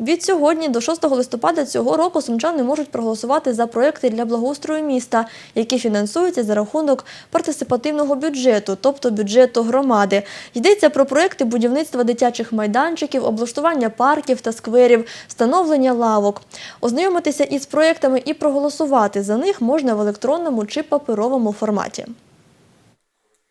Від сьогодні до 6 листопада цього року сумчани можуть проголосувати за проекти для благоустрою міста, які фінансуються за рахунок партисипативного бюджету, тобто бюджету громади. Йдеться про проекти будівництва дитячих майданчиків, облаштування парків та скверів, встановлення лавок. Ознайомитися із проектами і проголосувати за них можна в електронному чи паперовому форматі.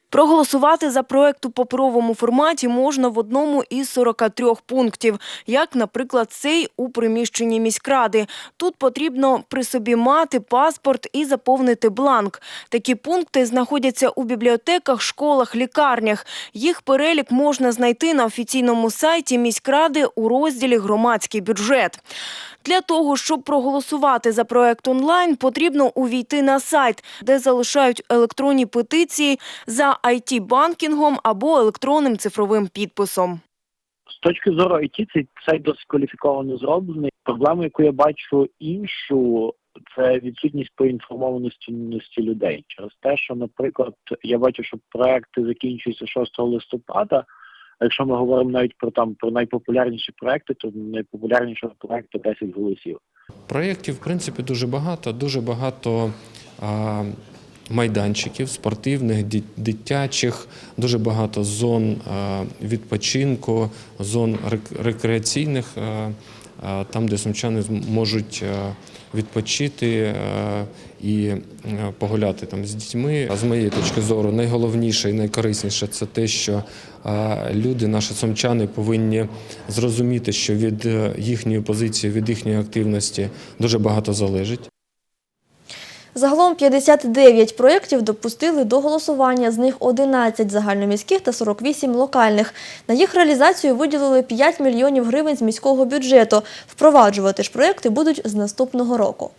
Проголосувати за проект у паперовому форматі можна в одному із 43 пунктів, як, наприклад, цей у приміщенні міськради. Тут потрібно при собі мати паспорт і заповнити бланк. Такі пункти знаходяться у бібліотеках, школах, лікарнях. Їх перелік можна знайти на офіційному сайті міськради у розділі «Громадський бюджет». Для того, щоб проголосувати за проект онлайн, потрібно увійти на сайт, де залишають електронні петиції за IT-банкінгом або електронним цифровим підписом. З точки зору IT цей сайт досить кваліфіковано зроблений. Проблему, яку я бачу іншу, це відсутність поінформованості людей через те, що, наприклад, я бачу, що проекти закінчуються 6 листопада. А якщо ми говоримо навіть про там про найпопулярніші проекти, то найпопулярнішого проекту 10 голосів. Проєктів, в принципі, дуже багато, дуже багато а, майданчиків спортивних, дитячих, дуже багато зон відпочинку, зон рек- рекреаційних, а, а, там, де сумчани можуть відпочити і погуляти там з дітьми. А з моєї точки зору, найголовніше і найкорисніше це те, що люди, наші сумчани, повинні зрозуміти, що від е, їхньої позиції, від їхньої активності дуже багато залежить. Загалом 59 проєктів допустили до голосування, з них 11 загальноміських та 48 локальних. На їх реалізацію виділили 5 мільйонів гривень з міського бюджету. Впроваджувати ж проєкти будуть з наступного року.